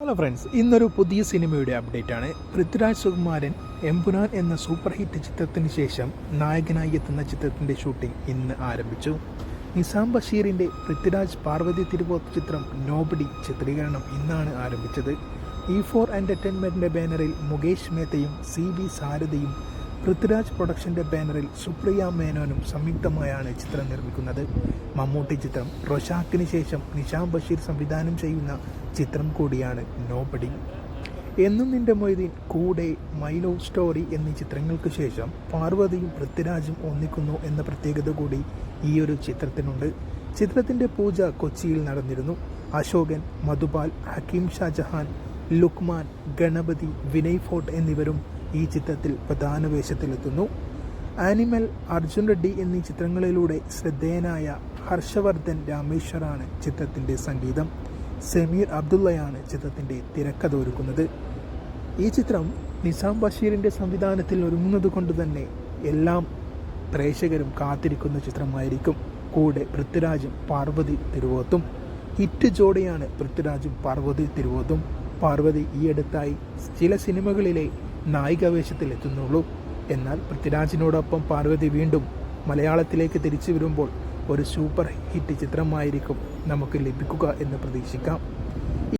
Hello friends ഇന്നൊരു പുതിയ സിനിമയുടെ അപ്ഡേറ്റ് ആണ്. പൃഥ്വിരാജ് സുകുമാരൻ എംപുരാൻ എന്ന സൂപ്പർ ഹിറ്റ് ചിത്രത്തിന് ശേഷം നായകനായി എത്തുന്ന ചിത്രത്തിന്റെ ഷൂട്ടിംഗ് ഇന്ന് ആരംഭിച്ചു. നിസാം ബഷീറിന്റെ പൃഥ്വിരാജ് പാർവതി തിരുവോത്ത് ചിത്രം നോബഡി ചിത്രീകരണം ഇന്നാണ് ആരംഭിച്ചത്. ഇ ഫോർ എന്റർടൈൻമെന്റിന്റെ ബാനറിൽ മുകേഷ് മേത്തയും സി ബി സാരഥയും പൃഥ്വിരാജ് പ്രൊഡക്ഷന്റെ ബാനറിൽ സുപ്രിയ മേനോനും സംയുക്തമായാണ് ചിത്രം നിർമ്മിക്കുന്നത്. മമ്മൂട്ടി ചിത്രം റൊഷാക്കിന് ശേഷം നിഷാം ബഷീർ സംവിധാനം ചെയ്യുന്ന ചിത്രം കൂടിയാണ് നോബഡി എന്നും നിന്റെ മൊയ്തീൻ കൂടെ മൈലോ സ്റ്റോറി എന്നീ ചിത്രങ്ങൾക്ക് ശേഷം പാർവതിയും പൃഥ്വിരാജും ഒന്നിക്കുന്നു എന്ന പ്രത്യേകത കൂടി ഈ ഒരു ചിത്രത്തിനുണ്ട്. ചിത്രത്തിന്റെ പൂജ കൊച്ചിയിൽ നടന്നിരുന്നു. അശോകൻ മധുപാൽ ഹക്കീം ഷാജഹാൻ ലുക്മാൻ ഗണപതി വിനയ് ഫോർട്ട് എന്നിവരും ഈ ചിത്രത്തിൽ പ്രധാന വേഷത്തിലെത്തുന്നു ആനിമൽ അർജുൻ റെഡ്ഡി എന്നീ ചിത്രങ്ങളിലൂടെ ശ്രദ്ധേയനായ ഹർഷവർദ്ധൻ രാമേശ്വറാണ് ചിത്രത്തിന്റെ സംഗീതം. സമീർ അബ്ദുള്ളയാണ് ചിത്രത്തിന്റെ തിരക്കഥ ഒരുക്കുന്നത് ഈ ചിത്രം നിസാം ബഷീറിന്റെ സംവിധാനത്തിൽ ഒരുങ്ങുന്നത് കൊണ്ട് തന്നെ എല്ലാം പ്രേക്ഷകരും കാത്തിരിക്കുന്ന ചിത്രമായിരിക്കും. കൂടെ പൃഥ്വിരാജും പാർവതി തിരുവോത്തും. ഹിറ്റ് ജോഡിയാണ് പൃഥ്വിരാജും പാർവതി തിരുവോത്തും. പാർവതി ഈയടുത്തായി ചില സിനിമകളിലെ നായികാവേശത്തിൽ എത്തുന്നുള്ളൂ എന്നാൽ പൃഥ്വിരാജിനോടൊപ്പം പാർവതി വീണ്ടും മലയാളത്തിലേക്ക് തിരിച്ചു വരുമ്പോൾ ഒരു സൂപ്പർ ഹിറ്റ് ചിത്രമായിരിക്കും നമുക്ക് ലഭിക്കുക എന്ന് പ്രതീക്ഷിക്കാം.